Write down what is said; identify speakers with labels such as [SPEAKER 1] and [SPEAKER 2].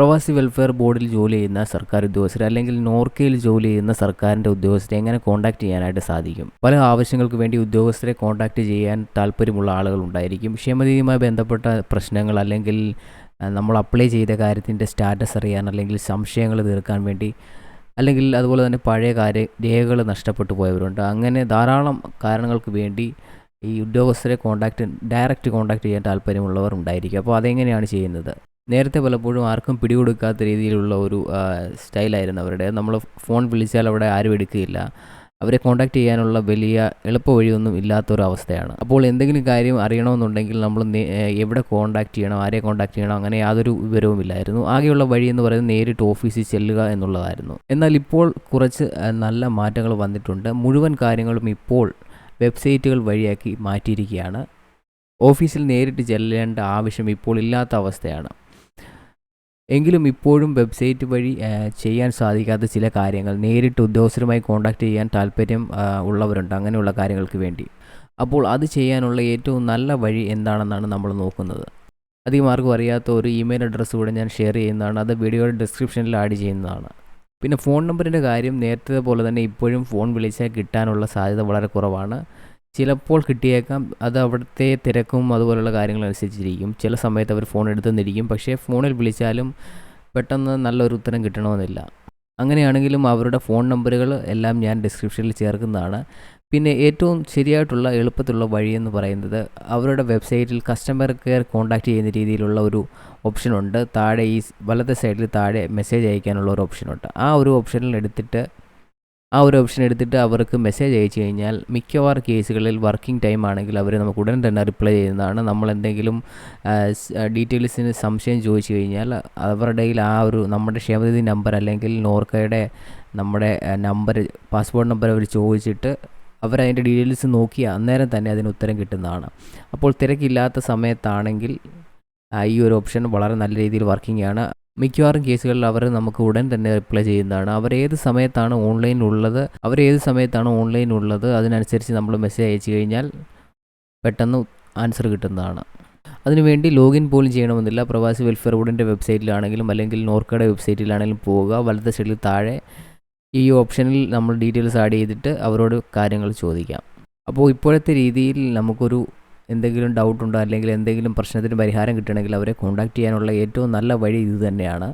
[SPEAKER 1] പ്രവാസി വെൽഫെയർ ബോർഡിൽ ജോലി ചെയ്യുന്ന സർക്കാർ ഉദ്യോഗസ്ഥരെ അല്ലെങ്കിൽ നോർക്കയിൽ ജോലി ചെയ്യുന്ന സർക്കാരിന്റെ ഉദ്യോഗസ്ഥരെ എങ്ങനെ കോൺടാക്ട് ചെയ്യാനായിട്ട് സാധിക്കും? പല ആവശ്യങ്ങൾക്ക് വേണ്ടി ഉദ്യോഗസ്ഥരെ കോൺടാക്ട് ചെയ്യാൻ താല്പര്യമുള്ള ആളുകൾ ഉണ്ടായിരിക്കും. ക്ഷേമനിധിയുമായി ബന്ധപ്പെട്ട പ്രശ്നങ്ങൾ അല്ലെങ്കിൽ നമ്മൾ അപ്ലൈ ചെയ്ത കാര്യത്തിന്റെ സ്റ്റാറ്റസ് അറിയാൻ അല്ലെങ്കിൽ സംശയങ്ങൾ തീർക്കാൻ വേണ്ടി അല്ലെങ്കിൽ അതുപോലെ തന്നെ പഴയ കാര്യ രേഖകൾ നഷ്ടപ്പെട്ടു പോയവരുണ്ട്. അങ്ങനെ ധാരാളം കാരണങ്ങൾക്ക് വേണ്ടി ഈ ഉദ്യോഗസ്ഥരെ കോൺടാക്റ്റ് ഡയറക്റ്റ് കോൺടാക്ട് ചെയ്യാൻ താല്പര്യമുള്ളവർ ഉണ്ടായിരിക്കും. അപ്പോൾ അതെങ്ങനെയാണ് ചെയ്യുന്നത്? നേരത്തെ പലപ്പോഴും ആർക്കും പിടികൊടുക്കാത്ത രീതിയിലുള്ള ഒരു സ്റ്റൈലായിരുന്നു അവരുടെ. നമ്മൾ ഫോൺ വിളിച്ചാൽ അവിടെ ആരും എടുക്കുകയില്ല. അവരെ കോൺടാക്റ്റ് ചെയ്യാനുള്ള വലിയ എളുപ്പ വഴിയൊന്നും ഇല്ലാത്തൊരവസ്ഥയാണ്. അപ്പോൾ എന്തെങ്കിലും കാര്യം അറിയണമെന്നുണ്ടെങ്കിൽ നമ്മൾ എവിടെ കോൺടാക്റ്റ് ചെയ്യണം ആരെ കോൺടാക്റ്റ് ചെയ്യണം അങ്ങനെ യാതൊരു വിവരവുമില്ലായിരുന്നു. ആകെയുള്ള വഴി എന്ന് പറയുന്നത് നേരിട്ട് ഓഫീസിൽ ചെല്ലുക എന്നുള്ളതായിരുന്നു. എന്നാൽ ഇപ്പോൾ കുറച്ച് നല്ല മാറ്റങ്ങൾ വന്നിട്ടുണ്ട്. മുഴുവൻ കാര്യങ്ങളും ഇപ്പോൾ വെബ്സൈറ്റുകൾ വഴിയാക്കി മാറ്റിയിരിക്കുകയാണ്. ഓഫീസിൽ നേരിട്ട് ചെല്ലേണ്ട ആവശ്യം ഇപ്പോൾ ഇല്ലാത്ത അവസ്ഥയാണ്. എങ്കിലും ഇപ്പോഴും വെബ്സൈറ്റ് വഴി ചെയ്യാൻ സാധിക്കാത്ത ചില കാര്യങ്ങൾ നേരിട്ട് ഉദ്യോഗസ്ഥരുമായി കോൺടാക്ട് ചെയ്യാൻ താല്പര്യം ഉള്ളവരുണ്ട്. അങ്ങനെയുള്ള കാര്യങ്ങൾക്ക് വേണ്ടി. അപ്പോൾ അത് ചെയ്യാനുള്ള ഏറ്റവും നല്ല വഴി എന്താണെന്നാണ് നമ്മൾ നോക്കുന്നത്. അധികം ആർക്കും അറിയാത്ത ഒരു ഇമെയിൽ അഡ്രസ്സ് കൂടെ ഞാൻ ഷെയർ ചെയ്യുന്നതാണ്. അത് വീഡിയോയുടെ ഡിസ്ക്രിപ്ഷനിൽ ആഡ് ചെയ്യുന്നതാണ്. പിന്നെ ഫോൺ നമ്പറിന്റെ കാര്യം നേരത്തെ പോലെ തന്നെ ഇപ്പോഴും ഫോൺ വിളിച്ചാൽ കിട്ടാനുള്ള സാധ്യത വളരെ കുറവാണ്. ചിലപ്പോൾ കിട്ടിയേക്കാം അത് അവിടുത്തെ തിരക്കും അതുപോലുള്ള കാര്യങ്ങളനുസരിച്ചിരിക്കും. ചില സമയത്ത് അവർ ഫോൺ എടുത്തെന്നിരിക്കും പക്ഷേ ഫോണിൽ വിളിച്ചാലും പെട്ടെന്ന് നല്ലൊരു ഉത്തരം കിട്ടണമെന്നില്ല. അങ്ങനെയാണെങ്കിലും അവരുടെ ഫോൺ നമ്പറുകൾ എല്ലാം ഞാൻ ഡിസ്ക്രിപ്ഷനിൽ ചേർക്കുന്നതാണ്. പിന്നെ ഏറ്റവും ശരിയായിട്ടുള്ള എളുപ്പത്തിലുള്ള വഴി എന്ന് പറയുന്നത് അവരുടെ വെബ്സൈറ്റിൽ കസ്റ്റമർ കെയർ കോൺടാക്റ്റ് ചെയ്യുന്ന രീതിയിലുള്ള ഒരു ഓപ്ഷനുണ്ട് താഴെ ഈ വലത്തെ സൈഡിൽ താഴെ മെസ്സേജ് അയക്കാനുള്ള ഒരു ഓപ്ഷനുണ്ട് ആ ഒരു ഓപ്ഷനിൽ എടുത്തിട്ട് ആ ഒരു ഓപ്ഷൻ എടുത്തിട്ട് അവർക്ക് മെസ്സേജ് അയച്ചു കഴിഞ്ഞാൽ മിക്കവാറും കേസുകളിൽ വർക്കിംഗ് ടൈം ആണെങ്കിൽ അവർ നമുക്ക് ഉടൻ തന്നെ റിപ്ലൈ ചെയ്യുന്നതാണ്. നമ്മൾ എന്തെങ്കിലും ഡീറ്റെയിൽസിന് സംശയം ചോദിച്ചു കഴിഞ്ഞാൽ അവരുടെ കയ്യിൽ ആ ഒരു നമ്മുടെ ക്ഷേമനിധി നമ്പർ അല്ലെങ്കിൽ നോർക്കയുടെ നമ്മുടെ നമ്പർ പാസ്പോർട്ട് നമ്പർ അവർ ചോദിച്ചിട്ട് അവരതിന്റെ ഡീറ്റെയിൽസ് നോക്കി അന്നേരം തന്നെ അതിന് ഉത്തരം കിട്ടുന്നതാണ്. അപ്പോൾ തിരക്കില്ലാത്ത സമയത്താണെങ്കിൽ ഈ ഒരു ഓപ്ഷൻ വളരെ നല്ല രീതിയിൽ വർക്കിംഗ് ആണ്. മിക്കവാറും കേസുകളിൽ അവർ നമുക്ക് ഉടൻ തന്നെ റിപ്ലൈ ചെയ്യുന്നതാണ്. അവർ ഏത് സമയത്താണ് ഓൺലൈൻ ഉള്ളത്? അവർ ഏത് സമയത്താണ് ഓൺലൈൻ ഉള്ളത്? അതിനനുസരിച്ച് നമ്മൾ മെസ്സേജ് അയച്ചു കഴിഞ്ഞാൽ പെട്ടെന്ന് ആൻസർ കിട്ടുന്നതാണ്. അതിനുവേണ്ടി ലോഗിൻ പോലും ചെയ്യണമെന്നില്ല. പ്രവാസി വെൽഫെയർ ബോർഡിന്റെ വെബ്സൈറ്റിലാണെങ്കിലും അല്ലെങ്കിൽ നോർക്കയുടെ വെബ്സൈറ്റിലാണെങ്കിലും പോവുക. വലത്തെ സൈഡിൽ താഴെ ഈ ഓപ്ഷനിൽ നമ്മൾ ഡീറ്റെയിൽസ് ആഡ് ചെയ്തിട്ട് അവരോട് കാര്യങ്ങൾ ചോദിക്കാം. അപ്പോൾ ഇപ്പോഴത്തെ രീതിയിൽ നമുക്കൊരു എന്തെങ്കിലും ഡൗട്ടുണ്ടോ അല്ലെങ്കിൽ എന്തെങ്കിലും പ്രശ്നത്തിന് പരിഹാരം കിട്ടണമെങ്കിൽ അവരെ കോൺടാക്റ്റ് ചെയ്യാനുള്ള ഏറ്റവും നല്ല വഴി ഇത് തന്നെയാണ്.